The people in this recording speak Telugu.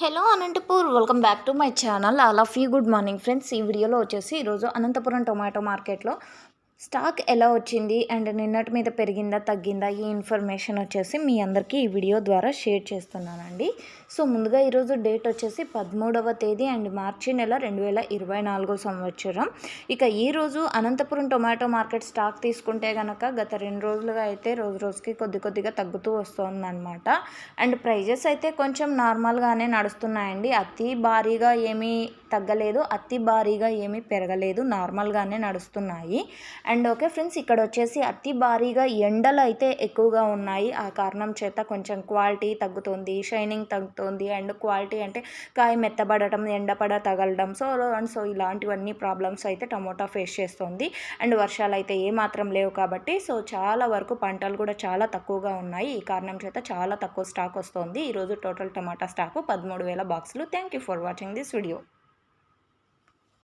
Hello Anantapur welcome back to my channel. All of you good morning friends. ఈ వీడియోలో వచ్చేసి ఈరోజు అనంతపురం టొమాటో మార్కెట్లో స్టాక్ ఎలా వచ్చింది అండ్ నిన్నటి మీద పెరిగిందా తగ్గిందా ఈ ఇన్ఫర్మేషన్ వచ్చేసి మీ అందరికీ ఈ వీడియో ద్వారా షేర్ చేస్తున్నానండి. సో ముందుగా ఈరోజు డేట్ వచ్చేసి పదమూడవ తేదీ అండ్ మార్చి నెల రెండు వేల ఇరవై నాలుగో సంవత్సరం. ఇక ఈరోజు అనంతపురం టొమాటో మార్కెట్ స్టాక్ తీసుకుంటే కనుక గత రెండు రోజులుగా అయితే రోజు రోజుకి కొద్ది కొద్దిగా తగ్గుతూ వస్తుందన్నమాట. అండ్ ప్రైజెస్ అయితే కొంచెం నార్మల్గానే నడుస్తున్నాయండి. అతి భారీగా ఏమీ తగ్గలేదు అతి భారీగా ఏమీ పెరగలేదు నార్మల్గానే నడుస్తున్నాయి. అండ్ ఓకే ఫ్రెండ్స్ ఇక్కడ వచ్చేసి అతి భారీగా ఎండలు అయితే ఎక్కువగా ఉన్నాయి. ఆ కారణం చేత కొంచెం క్వాలిటీ తగ్గుతుంది షైనింగ్ తగ్గుతుంది అండ్ క్వాలిటీ అంటే కాయ మెత్తబడటం ఎండపడ తగలడం సో అండ్ సో ఇలాంటివన్నీ ప్రాబ్లమ్స్ అయితే టమోటా ఫేస్ చేస్తుంది. అండ్ వర్షాలు అయితే ఏమాత్రం లేవు కాబట్టి సో చాలా వరకు పంటలు కూడా చాలా తక్కువగా ఉన్నాయి. ఈ కారణం చేత చాలా తక్కువ స్టాక్ వస్తుంది. ఈరోజు టోటల్ టమాటా స్టాకు పదమూడు వేల బాక్సులు. Thank you for watching this video.